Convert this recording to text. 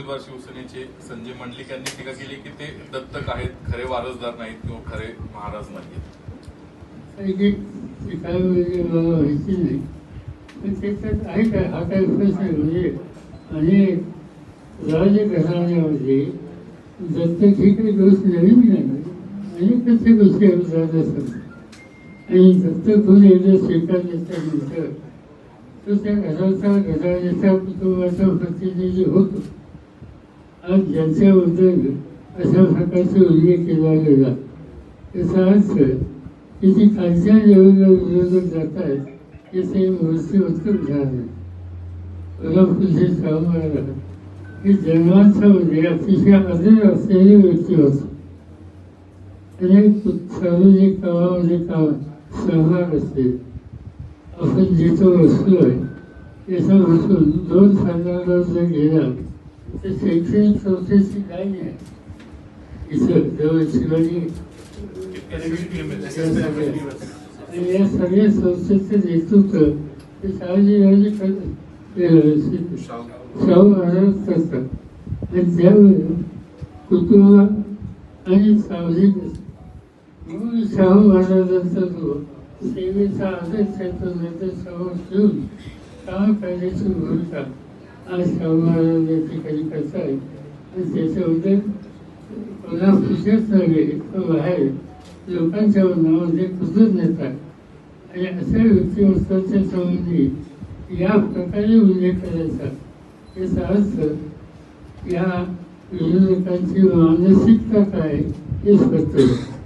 उमेदवार शिवसेनेचे संजय मंडलिक यांनी टीका केली की ते दत्तक आहेत खरे वारसदार नाहीत किंवा खरे महाराज नाहीत आहे काय हा काय प्रश्न म्हणजे अनेक राजघराण्यामध्ये दत्तक ही काही गोष्ट नवीन नाही? आणि कशा गोष्टी होतात असतात. आणि दत्तक होऊन एकदा स्वीकारल्याच्यानंतर तो त्या घराचा घराण्याचा कुटुंबाचा प्रतिनिधी होतो. आज ज्याच्याबद्दल अशा प्रकारचा उल्लेख केला गेला त्याचा अर्थ की ती खालच्या लेवलला विरोधक जात आहेत हे ते उत्तर झालं कोल्हापूरचे महाराज हे जन्माच्यामध्ये म्हणजे अतिशय आदर असलेली व्यक्ती होती. अनेक सार्वजनिक कामामध्ये काम म्हणजे सहभाग असते. आपण जिथं बसलो आहे त्याच्यापासून दोन सांगायला जर गेला तर शैक्षणिक संस्थेची काय नाही इथं शिवाजी। या सगळ्या संस्थेचं नेतृत्व। ते शहाजी शाहू महाराज करतात आणि त्यावेळी आणि म्हणून शाहू महाराजांचा जो सेवेचा आदर्श आहे समोर ठेवून काम करण्याची भूमिका आज शाहू महाराज या ठिकाणी आहे? आणि त्याच्याबद्दल कोल्हापूरच्याच नव्हे तर बाहेर लोकांच्या मनामध्ये कृतज्ञता आहे. आणि अशा व्यक्तिमत्वाच्या संबंधी या प्रकारे उल्लेख करायचा. याचा अर्थ या विरोधकांची मानसिकता काय हे स्पष्ट होतं